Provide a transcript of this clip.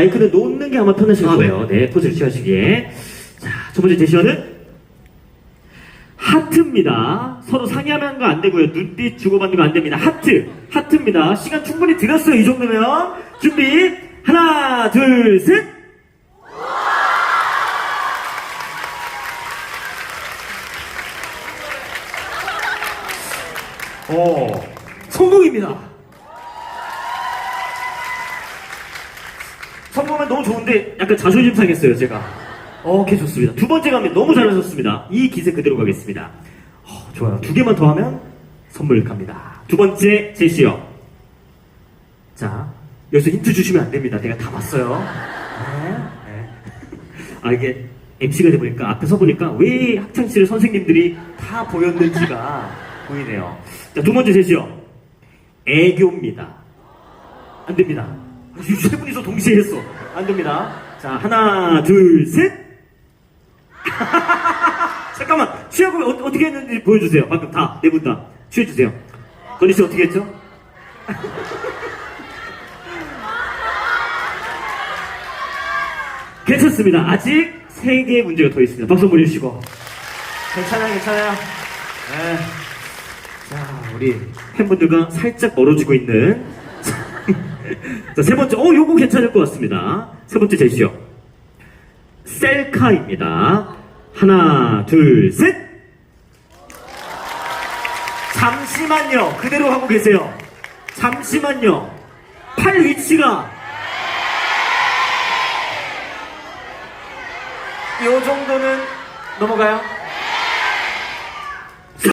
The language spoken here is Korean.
마이크는 놓는 게 아마 편하실 아, 거예요. 네, 포즈를 취하시기에. 자, 첫 번째 제시어는 하트입니다. 서로 상의하는 거 안 되고요. 눈빛 주고받는 거 안 됩니다. 하트, 하트입니다. 시간 충분히 드렸어요. 이 정도면. 준비. 하나, 둘, 셋. 어, 성공입니다. 성공하면 너무 좋은데 약간 자존심 상했어요, 제가. 어, 오케이, 좋습니다. 두 번째 가면 너무 잘하셨습니다. 이 기세 그대로 가겠습니다. 어, 좋아요. 두 개만 더 하면 선물 갑니다. 두 번째 제시어. 자, 여기서 힌트 주시면 안 됩니다. 내가 다 봤어요. 네, 네. 아, 이게 MC가 되보니까 앞에 서보니까 왜 학창시절 선생님들이 다 보였는지가 보이네요. 자, 두 번째 제시어. 애교입니다. 안 됩니다. 이세 분이서 동시에 했어. 안 됩니다. 자, 하나, 둘, 셋. 잠깐만. 취하고 어, 어떻게 했는지 보여주세요. 방금 다, 네 분 다. 취해주세요. 건희 씨 어떻게 했죠? 괜찮습니다. 아직 세 개의 문제가 더 있습니다. 박수 한번 해주시고. 괜찮아요, 괜찮아요. 네. 자, 우리 팬분들과 살짝 멀어지고 있는. 자, 세 번째, 어, 요거 괜찮을 것 같습니다. 세 번째 제시어. 셀카입니다. 하나, 둘, 셋! 잠시만요. 그대로 하고 계세요. 잠시만요. 팔 위치가. 요 정도는 넘어가요?